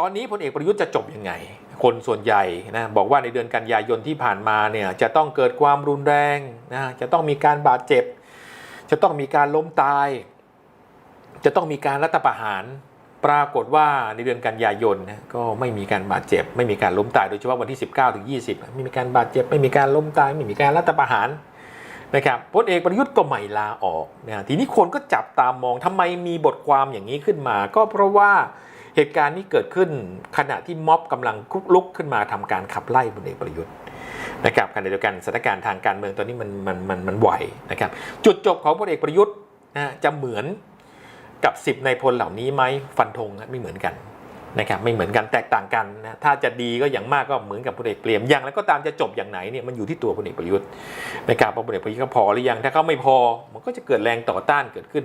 ตอนนี้พลเอกประยุทธ์จะจบยังไง คนส่วนใหญ่นะบอกว่าในเดือนกันยายนที่ผ่านมาเนี่ยจะต้องเกิดความรุนแรงนะจะต้องมีการบาดเจ็บ จะต้องมีการล้มตาย จะต้องมีการรัฐประหารปรากฏว่าในเดือนกันยายนนะก็ไม่มีการบาดเจ็บ ไม่มีการล้มตายโดยเฉพาะวันที่ 19ถึง20 ไม่มีการบาดเจ็บ ไม่มีการล้มตาย ไม่มีการรัฐประหารนะครับพลเอกประยุทธ์ก็ไม่ลาออกนะทีนี้คนก็จับตามองทำไมมีบทความอย่างนี้ขึ้นมา ก็เพราะว่า เหตุการณ์นี้เกิดขึ้นขณะที่ม็อบกำลังคุกลุกขึ้นมาทำการขับไล่พลเอกประยุทธ์นะครับขณะเดียวกันสถานการณ์ทางการเมืองตอนนี้มันมันมันมันไหวนะครับ จุดจบของพลเอกประยุทธ์นะจะเหมือนกับ 10 ในพลเหล่านี้ไหมฟันธงไม่เหมือนกัน นะครับไม่เหมือนกันแตกต่างกันนะถ้าจะดีก็อย่างมากก็เหมือนกับพลเอกเปรมอย่างแล้วก็ตามจะจบอย่างไหนเนี่ยมันอยู่ที่ตัวพลเอกประยุทธ์นะครับว่าพลเอกประยุทธ์เขาพอหรือยังถ้าเขาไม่พอมันก็จะเกิดแรงต่อต้านเกิดขึ้น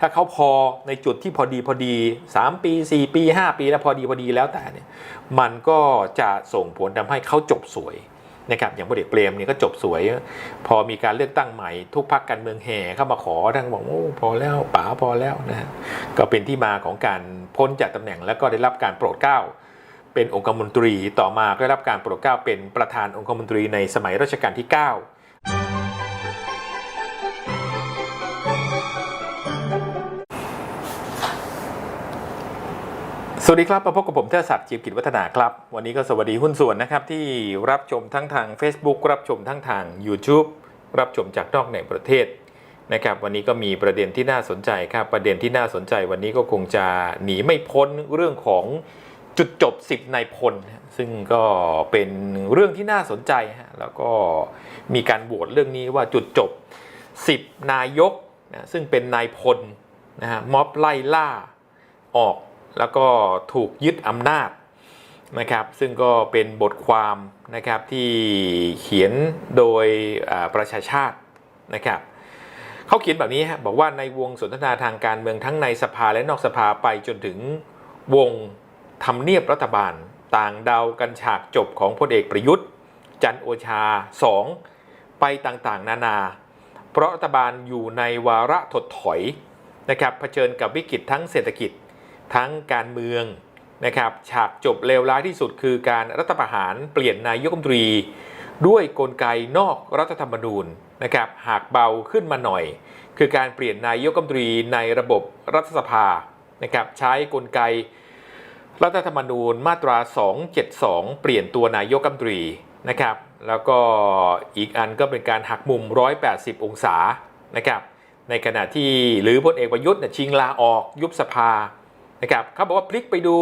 ถ้าเขาพอในจุดที่พอดีพอดี 3 ปี 4 ปี 5 ปีแล้วพอดีพอดีแล้วแต่เนี่ยมันก็จะส่งผลทำให้เขาจบสวย นะครับอย่างพลเอกเปรมเนี่ยก็จบสวย พอมีการเลือกตั้งใหม่ ทุกพักการเมืองแห่เข้ามาขอทั้งบอกโอ้พอแล้วป๋าพอแล้วนะก็เป็นที่มาของการพ้นจากตำแหน่ง แล้วก็ได้รับการโปรดเกล้า เป็นองคมนตรีต่อมาก็ได้รับการโปรดเกล้าเป็นประธานองคมนตรีในสมัยรัชกาลที่ 9 สวัสดีครับมาพบกับผมเทศศักดิ์จีบกิจวัฒนาครับ วันนี้ก็สวัสดีหุ้นส่วนนะครับ ที่รับชมทั้งทาง Facebook รับชมทั้งทาง YouTube รับชมจากนอกในประเทศนะครับวันนี้ก็มีประเด็นที่น่าสนใจครับ ประเด็นที่น่าสนใจวันนี้ก็คงจะหนีไม่พ้นเรื่องของจุดจบ 10นายพล ซึ่งก็เป็นเรื่องที่น่าสนใจฮะแล้วก็มีการโหวตเรื่องนี้ว่าจุดจบ 10 นายกนะซึ่งเป็นนายพลนะฮะม็อบไล่ล่าออก แล้วก็ถูกยึดอำนาจนะครับซึ่งก็เป็นบทความนะครับที่เขียนโดยประชาชาตินะครับเขาเขียนแบบนี้ฮะบอกว่าในวงสนทนาทางการเมืองทั้งในสภาและนอกสภาไปจนถึงวงทำเนียบรัฐบาล ต่างเดากันฉากจบของพลเอกประยุทธ์ จันโอชา 2 ไปต่างๆ นานา เพราะรัฐบาลอยู่ในวาระถดถอยนะครับเผชิญกับวิกฤตทั้งเศรษฐกิจ ทั้งการเมืองนะครับฉากจบเลวร้ายที่สุดคือการรัฐประหารเปลี่ยนนายกรัฐมนตรี ด้วยกลไกนอกรัฐธรรมนูญนะครับหากเบาขึ้นมาหน่อย คือการเปลี่ยนนายกรัฐมนตรีในระบบรัฐสภานะครับใช้กลไกรัฐธรรมนูญมาตรา 272 เปลี่ยนตัวนายกรัฐมนตรีนะครับแล้วก็อีกอันก็เป็นการหักมุม 180 องศานะครับในขณะที่หรือพลเอกประยุทธ์เนี่ยชิงลาออกยุบสภา นะครับเขาบอกว่าพลิกไปดู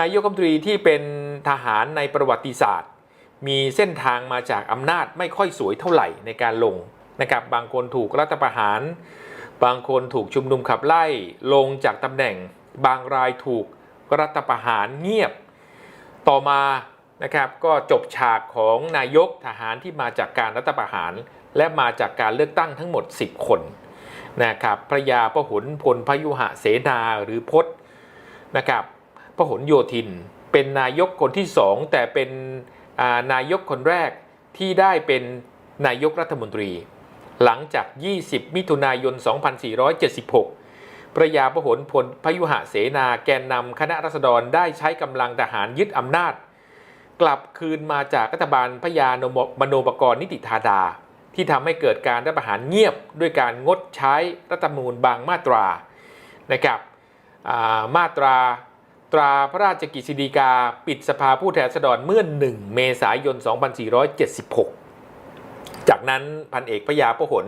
นายกรัฐมนตรีที่เป็นทหารในประวัติศาสตร์ มีเส้นทางมาจากอำนาจไม่ค่อยสวยเท่าไหร่ในการลงนะครับบางคนถูกรัฐประหาร บางคนถูกชุมนุมขับไล่ลงจากตำแหน่ง บางรายถูกรัฐประหารเงียบ ต่อมานะครับก็จบฉากของนายกทหารที่มาจากการรัฐประหาร และมาจากการเลือกตั้งทั้งหมด 10 คน นะครับพระยาพหลพลพยุหะเสนาหรือพศนะครับพระหลโยธิน เป็นนายกคนที่สองแต่เป็นนายกคนแรกที่ได้เป็นนายกรัฐมนตรี หลังจาก 20 มิถุนายน 2476 พระยาพหลพลพยุหะเสนาแกนนำคณะรัษฎรได้ใช้กำลังทหารยึดอำนาจ กลับคืนมาจากรัฐบาลพญานมโนปกรณ์นิติธาดา ที่ทำให้เกิดการรัฐประหารเงียบด้วยการงดใช้รัฐธรรมนูญบางมาตรานะครับามาตราตราพระราชกิจสีดีกาปิดสภาผู้แทนราษฎรเมื่อ 1 เมษายน 2476 จากนั้นพันเอกพระยาพหล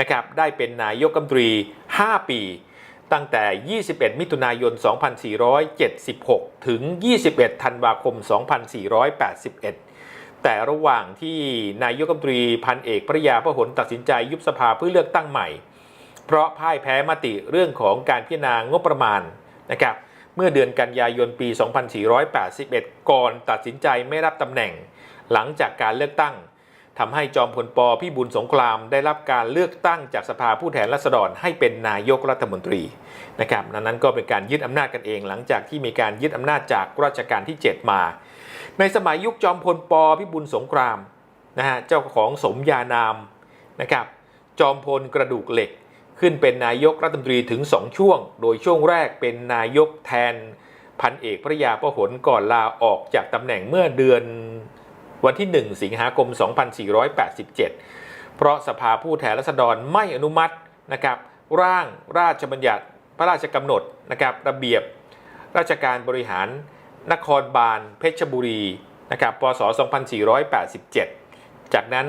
นะครับได้เป็นนายกรัฐมนตรี 5 ปี ตั้งแต่ 21 มิถุนายน 2476 ถึง 21 ธันวาคม 2481 แต่ระหว่างที่นายกรัฐมนตรีพันเอกพระยาพหลตัดสินใจยุบสภาเพื่อเลือกตั้งใหม่ เพราะพ่ายแพ้มติเรื่องของการพิจารณางบประมาณนะครับเมื่อเดือนกันยายนปี 2481 ก่อนตัดสินใจไม่รับตำแหน่ง หลังจากการเลือกตั้งทำให้จอมพลปพิบูลสงครามได้รับการเลือกตั้งจากสภาผู้แทนราษฎรให้เป็นนายกรัฐมนตรีนะครับนั้นก็เป็นการยึดอำนาจกันเองหลังจากที่มีการยึดอำนาจจากรัชกาลที่ 7 มา ในสมัยยุคจอมพลปพิบูลสงครามนะฮะเจ้าของสมญานามนะครับจอมพลกระดูกเหล็กขึ้นเป็นนายกรัฐมนตรีถึง2ช่วง โดยช่วงแรกเป็นนายกแทนพันเอกพระยาประหลก่อนลาออกจากตำแหน่งเมื่อเดือนวันที่ 1 สิงหาคม 2487 เพราะสภาผู้แทนราษฎรไม่อนุมัตินะครับร่างราชบัญญัติพระราชกำหนดนะครับระเบียบราชการบริหาร นครบาลเพชรบุรีนะครับปศ2487 จากนั้น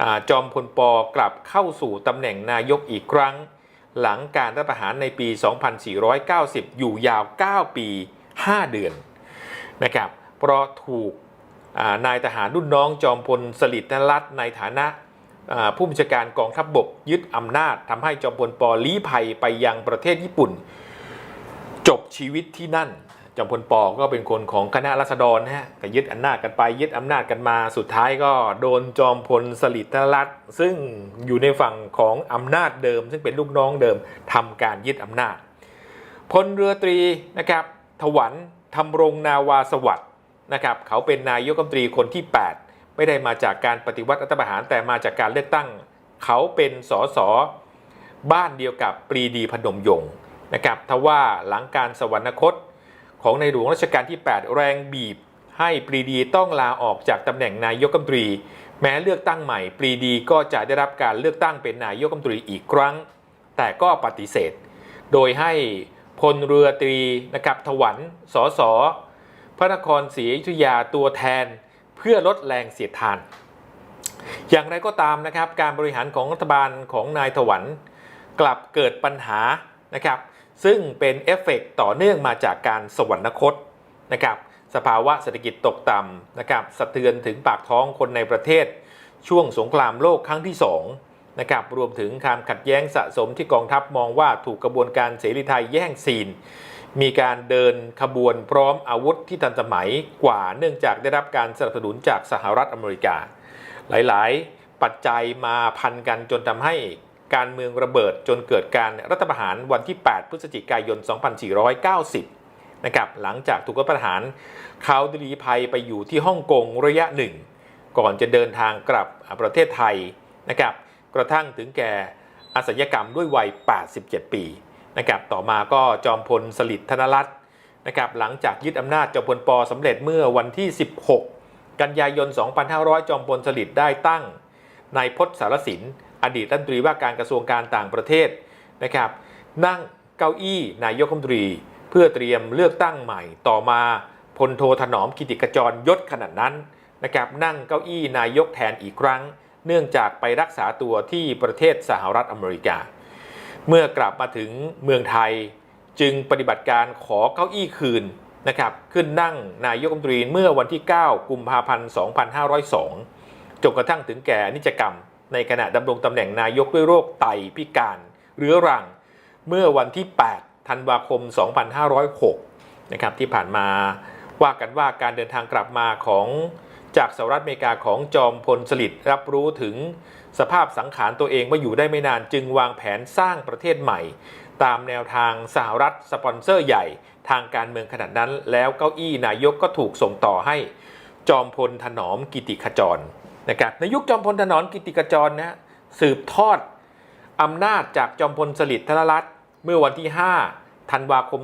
อจอมพลปกลับเข้าสู่ตำแหน่งนายกอีกครั้ง หลังการรัฐประหารในปี 2490 อยู่ยาว 9 ปี 5 เดือนนะครับเพราะถูกนายทหารรุ่นน้องจอมพลสฤษดิ์นรัตน์ในฐานะผู้บัญชาการกองทัพบบกยึดอำนาจทำให้จอมพลปลี้ภัยไปยังประเทศญี่ปุ่น จบชีวิตที่นั่น จอมพลปอก็เป็นคนของคณะรัษฎรนะฮะก็ยึดอำนาจกันไปยึดอำนาจกันมาสุดท้ายก็โดนจอมพลสฤษดิ์รัตน์ซึ่งอยู่ในฝั่งของอำนาจเดิม ซึ่งเป็นลูกน้องเดิมทำการยึดอำนาจพลเรือตรีนะครับถวันทำรงนาวาสวัสด์นะครับเขาเป็นนายกรัฐมนตรีคนที่ 8 ไม่ได้มาจากการปฏิวัติรัฐประหารแต่มาจากการเลือกตั้ง เขาเป็นสสบ้านเดียวกับปรีดีพนมยงค์นะครับทว่าหลังการสวรรคต ของในหลวงรัชกาลที่ 8 แรงบีบ ให้ปรีดีต้องลาออกจากตำแหน่งนายกรัฐมนตรี แม้เลือกตั้งใหม่ ปรีดีก็จะได้รับการเลือกตั้งเป็นนายกรัฐมนตรีอีกครั้ง แต่ก็ปฏิเสธ โดยให้พลเรือตรีนะครับถวันสสพระนครศรีอยุธยาตัวแทน เพื่อลดแรงเสียดทาน อย่างไรก็ตามนะครับ การบริหารของรัฐบาลของนายถวันกลับเกิดปัญหานะครับ ซึ่งเป็นเอฟเฟกต์ต่อเนื่องมาจากการสวรรคตนะครับสภาวะเศรษฐกิจตกต่ำนะครับสะเทือนถึงปากท้องคนในประเทศ ช่วงสงครามโลกครั้งที่2นะครับรวมถึงการขัดแย้งสะสมที่กองทัพมองว่าถูกกระบวนการเสรีไทยแย่งซีน มีการเดินขบวนพร้อมอาวุธที่ทันสมัยกว่าเนื่องจากได้รับการสนับสนุนจากสหรัฐอเมริกา หลายๆ ปัจจัยมาพันกันจนทำให้ การเมืองระเบิดจนเกิดการรัฐประหารวันที่ 8 พฤศจิกายน 2490 นะครับหลังจากถูกรัฐประหารเขาดลีภัยไปอยู่ที่ฮ่องกงระยะหนึ่ง ก่อนจะเดินทางกลับประเทศไทยนะครับกระทั่งถึงแก่อสัญกรรมด้วยวัย 87 ปีนะครับต่อมาก็จอมพลสฤษดิ์ธนรัตน์นะครับหลังจากยึดอำนาจจอมพลปสำเร็จเมื่อวันที่ 16 กันยายน 2500 จอมพลสฤษดิ์ได้ตั้งนายพจน์สารสิน อดีตรัฐมนตรีว่าการกระทรวงการต่างประเทศนะครับ นั่งเก้าอี้นายกรัฐมนตรี เพื่อเตรียมเลือกตั้งใหม่ ต่อมาพลโทถนอมกิติกจรยศขนาดนั้นนะครับนั่งเก้าอี้นายกแทนอีกครั้ง เนื่องจากไปรักษาตัวที่ประเทศสหรัฐอเมริกา เมื่อกลับมาถึงเมืองไทยจึงปฏิบัติการขอเก้าอี้คืนนะครับขึ้นนั่งนายกรัฐมนตรีเมื่อวันที่ 9 กุมภาพันธ์ 2502 จนกระทั่งถึงแก่นิจกรรม ในขณะดำรงตำแหน่งนายกด้วยโรคไตพิการเรื้อรัง เมื่อวันที่ 8 ธันวาคม 2506 นะครับที่ผ่านมาว่ากันว่าการเดินทางกลับมาของจากสหรัฐอเมริกาของจอมพลสฤษดิ์รับรู้ถึงสภาพสังขารตัวเองว่าอยู่ได้ไม่นานจึงวางแผนสร้างประเทศใหม่ ตามแนวทางสหรัฐสปอนเซอร์ใหญ่ทางการเมืองขนาดนั้น แล้วเก้าอี้นายกก็ถูกส่งต่อให้จอมพลถนอมกิติขจร นะครับในยุคจอมพลถนอมกิติขจรนะสืบทอดอำนาจจากจอมพลสฤษดิ์ธนรัตน์เมื่อวันที่ 5 ธันวาคม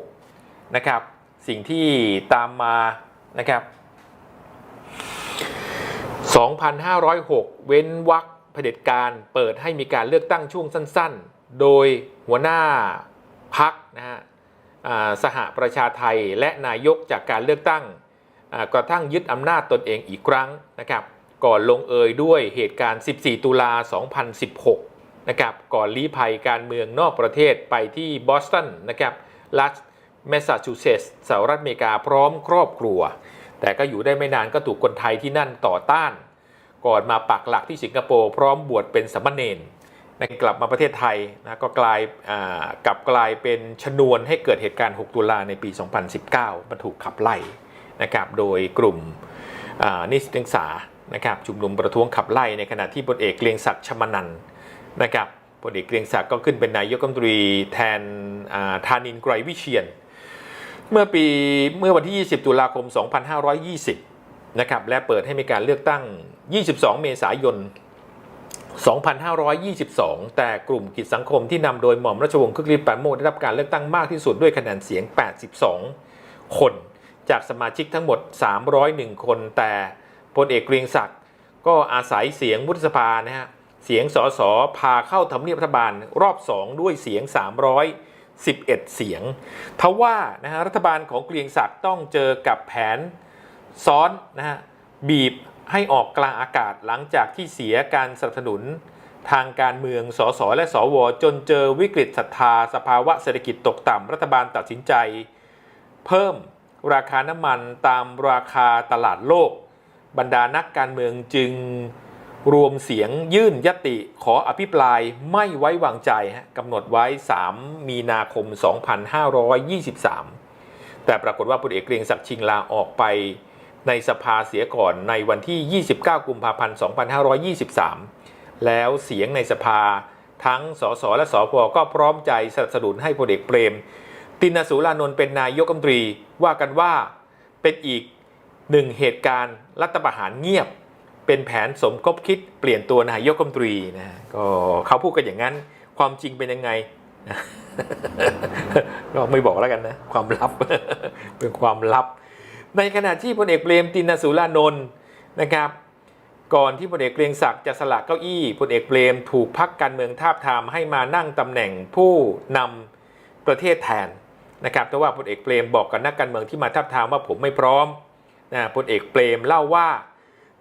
2506 นะครับ สิ่งที่ตามมานะครับ 2,506 เว้นวรรคเผด็จการเปิดให้มีการเลือกตั้งช่วงสั้น ๆ โดยหัวหน้าพักนะฮะสหประชาไทยและนายกจากการเลือกตั้ง กระทั่งยึดอำนาจตนเองอีกครั้งนะครับก่อนลงเอยด้วยเหตุการณ์ 14 ตุลา 2016 นะครับ ก่อนลี้ภัยการเมืองนอกประเทศไปที่บอสตันนะครับ รัฐแมสซาชูเซตส์สหรัฐอเมริกาพร้อมครอบครัว แต่ก็อยู่ได้ไม่นานก็ถูกคนไทยที่นั่นต่อต้าน ก่อนมาปักหลักที่สิงคโปร์พร้อมบวชเป็นสามเณรนะกลับมาประเทศไทยนะก็กลายกลับกลายเป็นชนวนให้เกิดเหตุการณ์ 6 ตุลาในปี 2019 มันถูกขับไล่ นะครับโดยกลุ่มนิสิตนักศึกษานะครับชุมนุมประท้วงขับไล่ในขณะที่พลเอกเกรียงศักดิ์ชมนันนะครับพลเอกเกรียงศักดิ์ก็ขึ้นเป็นนายกรัฐมนตรีแทนธานินทร์ไกรวิเชียน เมื่อปีเมื่อวันที่ 20 ตุลาคม 2520 นะครับและเปิดให้มีการเลือกตั้ง 22 เมษายน 2522 แต่กลุ่มกิจสังคมที่นำโดยหม่อมราชวงศ์คึกฤทธิ์ปานโมได้รับการเลือกตั้งมากที่สุดด้วยคะแนนเสียง 82 คน จากสมาชิกทั้งหมด 301 คน แต่พลเอกเกรียงศักดิ์ก็อาศัยเสียงวุฒิสภานะฮะเสียงสสพาเข้าทำเนียบรัฐบาลรอบ 2 ด้วยเสียง 311 เสียงทว่านะฮะรัฐบาลของเกรียงศักดิ์ต้องเจอกับแผนซ้อนนะฮะบีบให้ออกกลางอากาศหลังจากที่เสียการสนับสนุนทางการเมือง สส และสว จนเจอวิกฤตศรัทธา สภาวะเศรษฐกิจตกต่ำ รัฐบาลตัดสินใจ เพิ่ม ราคาน้ำมันตามราคาตลาดโลก บรรดานักการเมืองจึงรวมเสียงยื่นยติขออภิปรายไม่ไว้วางใจกำหนดไว้ 3 มีนาคม 2523 แต่ปรากฏว่าพลเอกเกรียงศักดิ์ชิงลาออกไปในสภาเสียก่อนในวันที่ 29 กุมภาพันธ์ 2523 แล้วเสียงในสภาทั้งสสและสพก็พร้อมใจสนับสนุนให้พลเอกเปรม ตินสุรานนท์เป็นนายกรัฐมนตรีว่ากันว่าเป็นอีกหนึ่งเหตุการณ์รัฐประหารเงียบ เป็นแผนสมคบคิดเปลี่ยนตัวนายกรัฐมนตรีนะก็เขาพูดกันอย่างนั้น ความจริงเป็นยังไงก็ไม่บอกแล้วกันนะ ความลับเป็นความลับ ในขณะที่พลเอกเปรมตินสุรานนท์นะครับ ก่อนที่พลเอกเกรียงศักดิ์จะสละเก้าอี้พลเอกเปรมถูกพักการเมืองทาบทามให้มานั่งตำแหน่งผู้นำประเทศแทน นะครับแต่ว่าพลเอกเปรมบอกกับนักการเมืองที่มาทาบทามว่าผมไม่พร้อมนะพลเอกเปรมเล่าว่า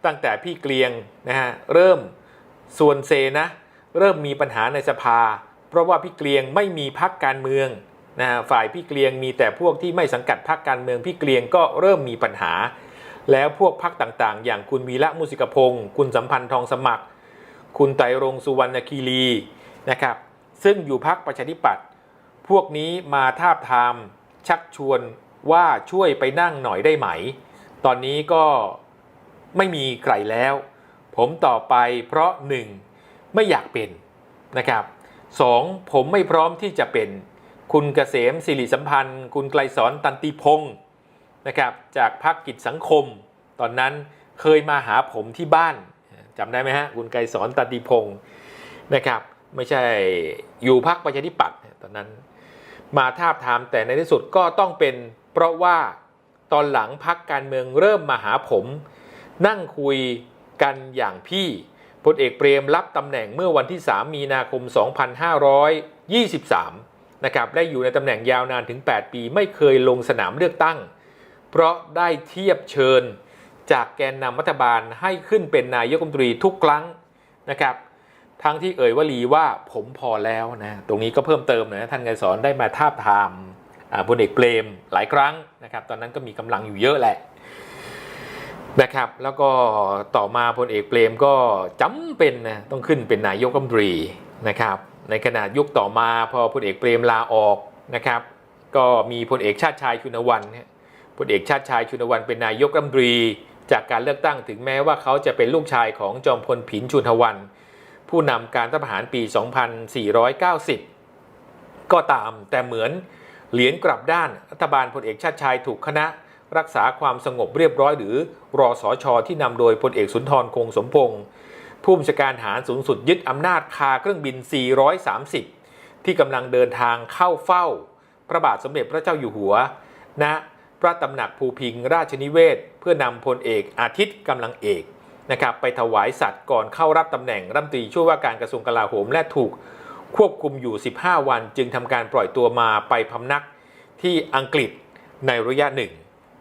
ตั้งแต่พี่เกรียงนะฮะเริ่มส่วนเซนะเริ่มมีปัญหาในสภา เพราะว่าพี่เกรียงไม่มีพักการเมืองนะฮะฝ่ายพี่เกรียงมีแต่พวกที่ไม่สังกัดพักการเมืองพี่เกรียงก็เริ่มมีปัญหา แล้วพวกพักต่างๆ อย่างคุณวีระมุสิกพงศ์คุณสัมพันธ์ทองสมัคร คุณไตรรงสุวรรณคีรีนะครับซึ่งอยู่พักประชาธิปัตย์ พวกนี้มาทาบทามชักชวนว่าช่วยไปนั่งหน่อยได้ไหม ตอนนี้ก็ไม่มีใครแล้ว ผมต่อไปเพราะ 1. ไม่อยากเป็นนะครับ 2. ผมไม่พร้อมที่จะเป็น คุณเกษมสิริสัมพันธ์ คุณไกลสอนตันติพงศ์นะครับจากพรรคกิจสังคม ตอนนั้นเคยมาหาผมที่บ้านจำได้ไหมฮะคุณไกรสอนตันติพงศ์นะครับ ไม่ใช่อยู่พรรคประชาธิปัตย์ตอนนั้น มาทาบทามแต่ในที่สุดก็ต้องเป็น เพราะว่าตอนหลังพักการเมืองเริ่มมาหาผม นั่งคุยกันอย่างพี่พลเอกเปรมรับตำแหน่งเมื่อวันที่ 3 มีนาคม 2523 นะครับได้อยู่ในตำแหน่งยาวนานถึง 8 ปีไม่เคยลงสนามเลือกตั้ง เพราะได้เทียบเชิญจากแกนนำรัฐบาลให้ขึ้นเป็นนายกรัฐมนตรีทุกครั้งนะครับ ทั้งที่เอ่ยวลีว่าผมพอแล้วนะตรงนี้ก็เพิ่มเติมนะท่านไกรสอนได้มาทาบทามพลเอกเปรมหลายครั้งนะครับ ตอนนั้นก็มีกำลังอยู่เยอะแหละนะครับ แล้วก็ต่อมาพลเอกเปรมก็จำเป็นนะต้องขึ้นเป็นนายกรัฐมนตรีนะครับ ในขณะยุคต่อมาพอพลเอกเปรมลาออกนะครับ ก็มีพลเอกชาติชายชุนวันพลเอกชาติชายชุนวันเป็นนายกรัฐมนตรี จากการเลือกตั้งถึงแม้ว่าเขาจะเป็นลูกชายของจอมพลผินชุนทวัน ผู้นำการรัฐประหารปี 2490 ก็ตามแต่เหมือนเหรียญกลับด้านรัฐบาลพลเอกชาติชายถูกคณะรักษาความสงบเรียบร้อยหรือรอสอชอที่นำโดยพลเอกสุนทรคงสมพงศ์ผู้บัญชาการทหารสูงสุดยึดอำนาจคาเครื่องบิน 430 ที่กำลังเดินทางเข้าเฝ้า พระบาทสมเด็จพระเจ้าอยู่หัวณพระตำหนักภูพิงราชนิเวศ เพื่อนำพลเอกอาทิตย์กำลังเอก นะครับไปถวายสัตว์ก่อนเข้ารับตำแหน่งรัฐมนตรีช่วยว่าการกระทรวงกลาโหมและถูกควบคุมอยู่ 15 วัน จึงทำการปล่อยตัวมาไปพำนักที่อังกฤษในระยะหนึ่ง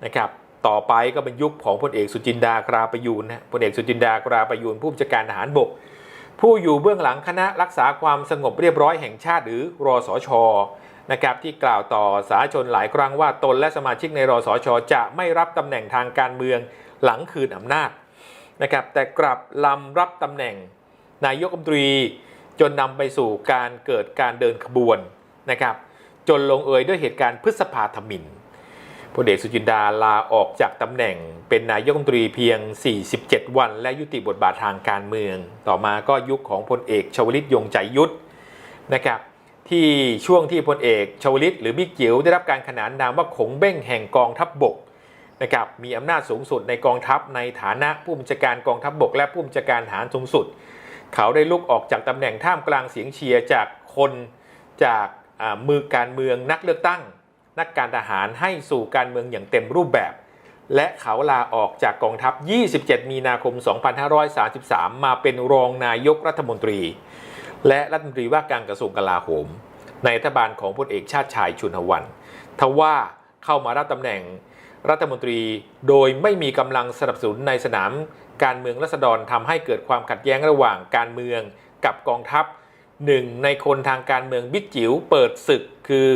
นะครับต่อไปก็เป็นยุคของพลเอกสุจินดากราประยูนนะพลเอกสุจินดากราประยูนผู้บัญชาการทหารบก ผู้อยู่เบื้องหลังคณะรักษาความสงบเรียบร้อยแห่งชาติหรือรอสชนะครับที่กล่าวต่อสาธารณชนหลายครั้งว่าตนและสมาชิกในรอสชจะไม่รับตำแหน่งทางการเมืองหลังคืนอำนาจ นะครับแต่กลับลำรับตำแหน่ง นายกรัฐมนตรีจนนำไปสู่การเกิดการเดินขบวนนะครับจนลงเอยด้วยเหตุการณ์พฤษภาธมินพลเอกสุจินดาลาออกจากตำแหน่ง เป็นนายกรัฐมนตรีเพียง 47 วัน และยุติบทบาททางการเมือง ต่อมาก็ยุคของพลเอกชวลิตยงใจยุทธนะครับที่ช่วงที่พลเอกชวลิตหรือบิ๊กจิ๋วได้รับการขนานนามว่าขงเบ้งแห่งกองทัพบบก นะครับมีอำนาจสูงสุดในกองทัพในฐานะผู้บัญชาการกองทัพบบกและผู้บัญชาการทหารสูงสุด เขาได้ลุกออกจากตำแหน่งท่ามกลางเสียงเชียร์จากคนจากมือการเมืองนักเลือกตั้ง นักการทหารให้สู่การเมืองอย่างเต็มรูปแบบ และเขาลาออกจากกองทัพ 27 มีนาคม 2533 มาเป็นรองนายกรัฐมนตรี และรัฐมนตรีว่าการกระทรวงกลาโหม ในรัฐบาลของพลเอกชาติชายชุนหวัน ทว่าเข้ามารับตำแหน่ง รัฐมนตรี โดยไม่มีกำลังสนับสนุนในสนาม การเมืองรัษฎรทำให้เกิดความขัดแย้งระหว่างการเมืองกับกองทัพหนึ่งในคนทางการเมืองบิ๊กจิ๋วเปิดศึกคือ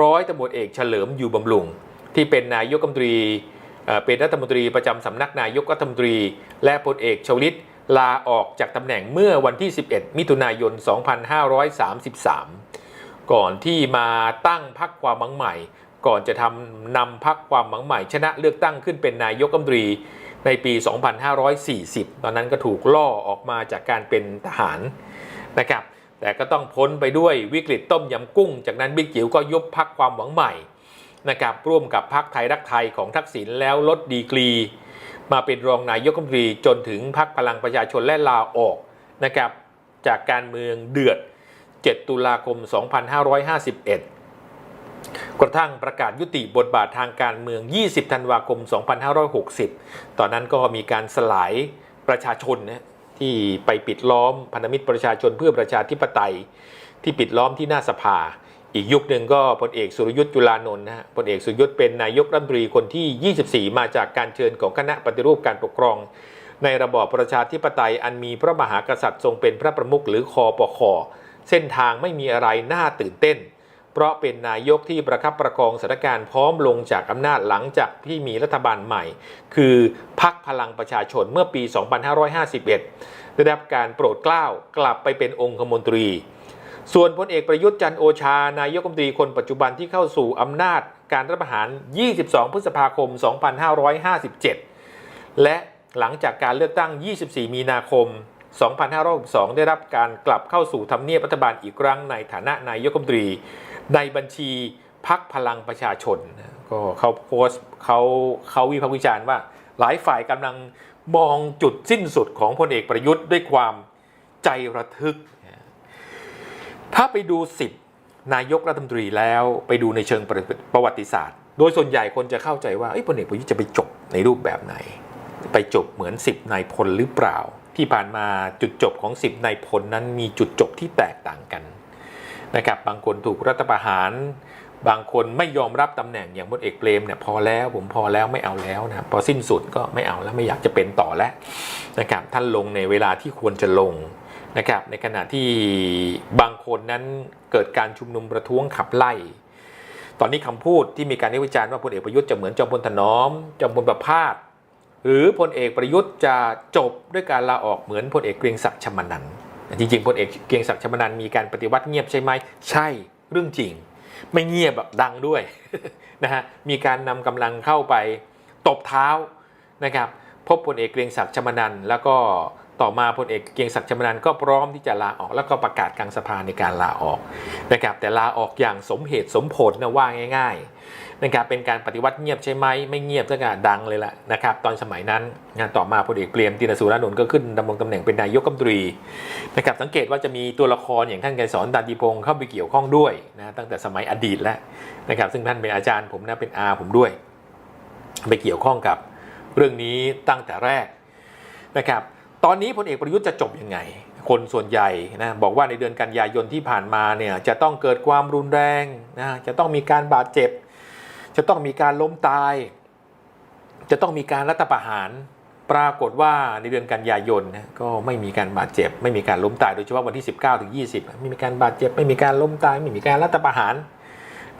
ร้อยตำรวจเอกเฉลิมอยู่บำรุง ที่เป็นนายกรัฐมนตรีเป็นรัฐมนตรีประจำสำนักนายกรัฐมนตรี และพลเอกชวลิตลาออกจากตำแหน่งเมื่อวันที่ 11 มิถุนายน 2533 ก่อนที่มาตั้งพักความหวังใหม่ ก่อนจะทำนำพักความหวังใหม่ชนะเลือกตั้งขึ้นเป็นนายกรัฐมนตรีในปี 2540 ตอนนั้นก็ถูกล่อออกมาจากการเป็นทหารนะครับ แต่ก็ต้องพ้นไปด้วยวิกฤตต้มยำกุ้ง จากนั้นบิ๊กจิ๋วก็ยุบพักความหวังใหม่นะครับร่วมกับพักไทยรักไทยของทักษิณแล้วลดดีกรี มาเป็นรองนายกรัฐมนตรีจนถึงพักพลังประชาชนและลาออกนะครับจากการเมืองเดือด 7 ตุลาคม 2551 กระทั่งประกาศยุติบทบาททางการเมือง 20 ธันวาคม 2560 ตอนนั้นก็มีการสลายประชาชนนะที่ไปปิดล้อมพันธมิตรประชาชนเพื่อประชาธิปไตย ที่ปิดล้อมที่หน้าสภา อีกยุคหนึ่งก็พลเอกสุรยุทธ์จุลานนท์นะฮะพลเอกสุรยุทธ์เป็นนายกรัฐมนตรีคนที่ 24 มาจากการเชิญของคณะปฏิรูปการปกครอง ในระบอบประชาธิปไตยอันมีพระมหากษัตริย์ทรงเป็นพระประมุขหรือคอปคอเส้นทางไม่มีอะไรน่าตื่นเต้น เพราะเป็นนายกที่ประคับประคองสถานการณ์พร้อมลงจากอำนาจหลังจากที่มีรัฐบาลใหม่ คือพักพลังประชาชนเมื่อปี 2551 ได้รับการโปรดเกล้ากลับไปเป็นองคมนตรี ส่วนพลเอกประยุทธ์จันโอชา นายกรัฐมนตรีคนปัจจุบันที่เข้าสู่อำนาจการรัฐประหาร 22 พฤษภาคม 2557 และหลังจากการเลือกตั้ง 24 มีนาคม2562 ได้รับการกลับเข้าสู่ทำเนียบรัฐบาลอีกครั้งในฐานะนายกรัฐมนตรี ในบัญชีพักพลังประชาชน ก็เขาโพสต์เขาเขาวิพากษ์วิจารณ์ว่า หลายฝ่ายกำลังมองจุดสิ้นสุดของพลเอกประยุทธ์ด้วยความใจระทึก ถ้าไปดู 10 นายกรัฐมนตรีแล้วไปดูในเชิงประวัติศาสตร์ โดยส่วนใหญ่คนจะเข้าใจว่าพลเอกประยุทธ์จะไปจบในรูปแบบไหน ไปจบเหมือน 10นายพลหรือเปล่า ที่ผ่านมาจุดจบของ 10นายพลนั้นมีจุดจบที่แตกต่างกัน นะครับบางคนถูกรัฐประหาร บางคนไม่ยอมรับตำแหน่งอย่างพลเอกเปรมเนี่ยพอแล้วผมพอแล้วไม่เอาแล้วนะครับพอสิ้นสุดก็ไม่เอาแล้วไม่อยากจะเป็นต่อแล้วนะครับท่านลงในเวลาที่ควรจะลงนะครับในขณะที่บางคนนั้นเกิดการชุมนุมประท้วงขับไล่ ตอนนี้คำพูดที่มีการวิจารณ์ว่าพลเอกประยุทธ์จะเหมือนจอมพลถนอมจอมพลประพาสหรือพลเอกประยุทธ์จะจบด้วยการลาออกเหมือนพลเอกเกรียงศักดิ์ชมานันท์ จริงๆพลเอกเกียงศักดิ์ชมนันมีการปฏิวัติเงียบใช่ไหมใช่เรื่องจริง ไม่เงียบแบบดังด้วยนะฮะมีการนำกำลังเข้าไปตบเท้านะครับพบพลเอกเกรียงศักดิ์ชมนันแล้วก็ต่อมาพลเอกเกรียงศักดิ์ชมนันก็พร้อมที่จะลาออกแล้วก็ประกาศกลางสภาในการลาออกนะครับแต่ลาออกอย่างสมเหตุสมผลนะว่าง่าย นะครับเป็นการปฏิวัติเงียบใช่ไหมไม่เงียบซะกดังเลยล่ะนะครับตอนสมัยนั้นงานต่อมาพลเอกเปรมตินสุรานนท์ก็ขึ้นดำรงตำแหน่งเป็นนายกรัฐมนตรีนะครับสังเกตว่าจะมีตัวละครอย่างท่านไกรสอนดันดีพงศ์เข้าไปเกี่ยวข้องด้วยนะตั้งแต่สมัยอดีตแล้วนะครับซึ่งท่านเป็นอาจารย์ผมนะเป็นอาผมด้วย ไปเกี่ยวข้องกับเรื่องนี้ตั้งแต่แรกนะครับตอนนี้พลเอกประยุทธ์จะจบยังไง คนส่วนใหญ่นะบอกว่าในเดือนกันยายนที่ผ่านมาเนี่ยจะต้องเกิดความรุนแรงนะจะต้องมีการบาดเจ็บ จะต้องมีการล้มตาย จะต้องมีการรัฐประหาร ปรากฏว่าในเดือนกันยายนนะก็ไม่มีการบาดเจ็บ ไม่มีการล้มตายโดยเฉพาะวันที่ 19ถึง20 ไม่มีการบาดเจ็บ ไม่มีการล้มตาย ไม่มีการรัฐประหาร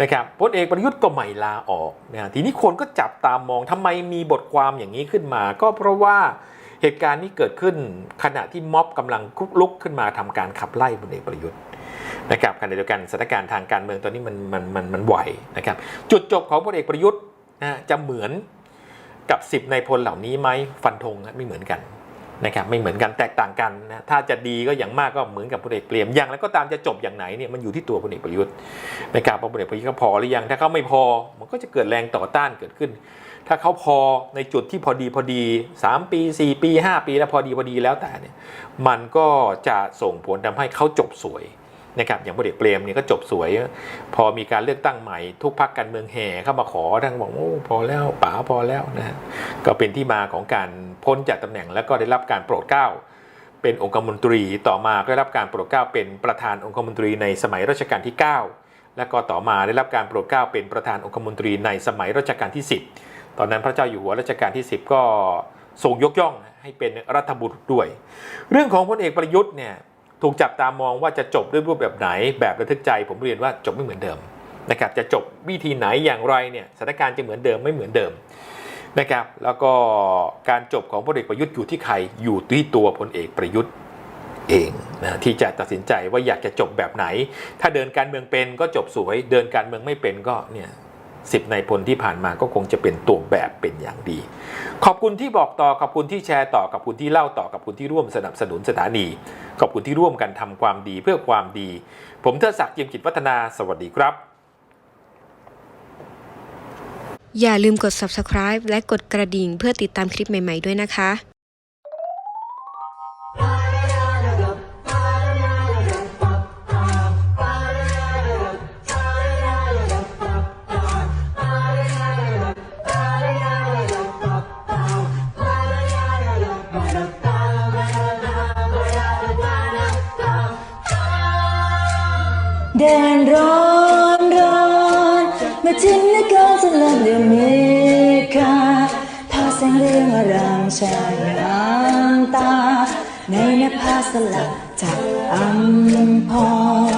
นะครับพลเอกประยุทธ์ก็ไม่ลาออกนะทีนี้คนก็จับตามมองทำไมมีบทความอย่างนี้ขึ้นมา ก็เพราะว่าเหตุการณ์นี้เกิดขึ้นขณะที่ม็อบกำลังลุกขึ้นมาทำการขับไล่พลเอกประยุทธ์ นะครับขณะเดียวกันสถานการณ์ทางการเมืองตอนนี้มันมันมันมันไหวนะครับจุดจบของพลเอกประยุทธ์นะจะเหมือนกับ 10ในพลเหล่านี้ไหมฟันธงไม่เหมือนกันนะครับไม่เหมือนกันแตกต่างกันนะถ้าจะดีก็อย่างมากก็เหมือนกับพลเอกเปรมอย่างแล้วก็ตามจะจบอย่างไหนเนี่ยมันอยู่ที่ตัวพลเอกประยุทธ์นะครับว่าพลเอกประยุทธ์เขาพอหรือยังถ้าเขาไม่พอมันก็จะเกิดแรงต่อต้านเกิดขึ้น ถ้าเขาพอในจุดที่พอดีพอดี 3 ปี 4 ปี 5 ปีแล้วพอดีพอดีแล้วแต่เนี่ยมันก็จะส่งผลทำให้เขาจบสวย นะครับอย่างพลเอกเปรมเนี่ยก็จบสวย พอมีการเลือกตั้งใหม่ ทุกพักการเมืองแห่เข้ามาขอทั้งบอกโอ้พอแล้วป๋าพอแล้วนะก็เป็นที่มาของการพ้นจากตำแหน่ง แล้วก็ได้รับการโปรดเกล้า เป็นองคมนตรีต่อมาก็ได้รับการโปรดเกล้าเป็นประธานองคมนตรีในสมัยรัชกาลที่ 9 และก็ต่อมาได้รับการโปรดเกล้าเป็นประธานองคมนตรีในสมัยรัชกาลที่ 10 ตอนนั้นพระเจ้าอยู่หัวรัชกาลที่ 10 ก็ทรงยกย่องให้เป็นรัฐบุตรด้วย เรื่องของพลเอกประยุทธ์เนี่ย ถูกจับตามองว่าจะจบด้วยรูปแบบไหน แบบระทึกใจ ผมเรียนว่าจบไม่เหมือนเดิมนะครับจะจบวิธีไหนอย่างไรเนี่ยสถานการณ์จะเหมือนเดิมไม่เหมือนเดิมนะครับแล้วก็การจบของพลเอกประยุทธ์อยู่ที่ใครอยู่ที่ตัวพลเอกประยุทธ์เองนะที่จะตัดสินใจว่าอยากจะจบแบบไหน ถ้าเดินการเมืองเป็นก็จบสวย เดินการเมืองไม่เป็นก็เนี่ย สิบในพลที่ผ่านมาก็คงจะเป็นตัวแบบเป็นอย่างดี ขอบคุณที่บอกต่อขอบคุณที่แชร์ต่อขอบคุณที่เล่าต่อขอบคุณที่ร่วมสนับสนุนสถานี ขอบคุณที่ร่วมกันทำความดีเพื่อความดี ผมเทดศักดิ์เจียมกิจวัฒนาสวัสดีครับ อย่าลืมกด subscribe และกดกระดิ่งเพื่อติดตามคลิปใหม่ ๆ ด้วยนะคะ แดนร้อนร้อนมาถึงนครสลับเดอเมกาพอแสงเรืองอรามชายงามตา ในนภาสลับจากอัมพร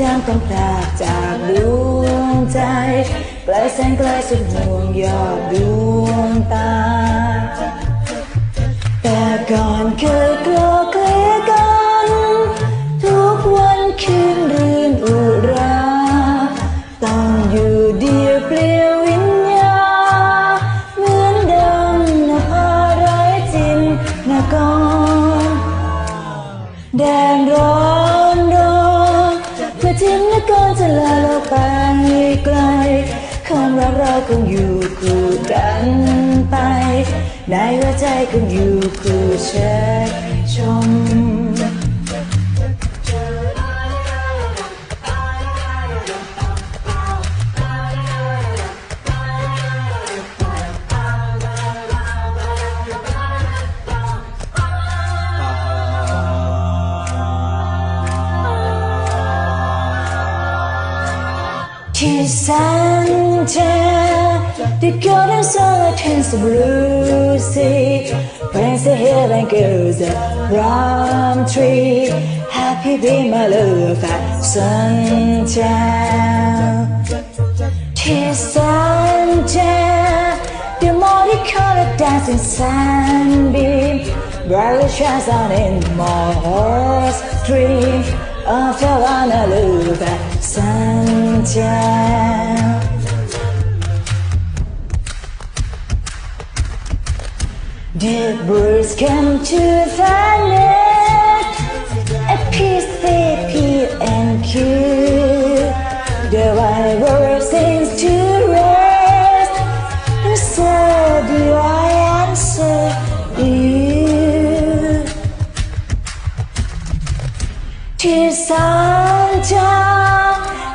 จางต้องพลากจากดวงใจไกลแสนไกลสุดห่วงยอดดวงตา แต่ก่อนเคยกลัว กันอยู่คือแชยชมที่แสนเจ็ the blue sea Prince of heaven the palm tree Happy be my love at sundown and tell The multicolored dancing sunbeam Brightly shines on in my heart's dream. After I look at sundown The birds come to the net a peace they peel and cue The wild world sings to rest. Who said do I answer you? To sundown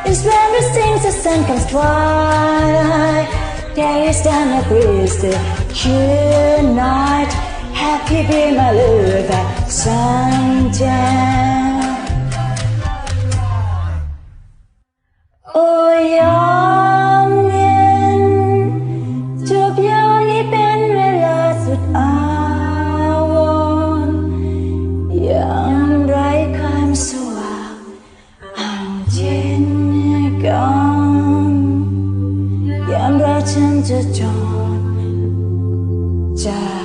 is when we sing the sun comes twilight. There is down a breeze Good night, Happy be my love at sundown. โอ้ยามเย็นจบยามนี้เป็นเวลาสุดอาวรณ์ยามไร้ความสว่างห่างเย็นกันยามรักฉันจะจอด จาก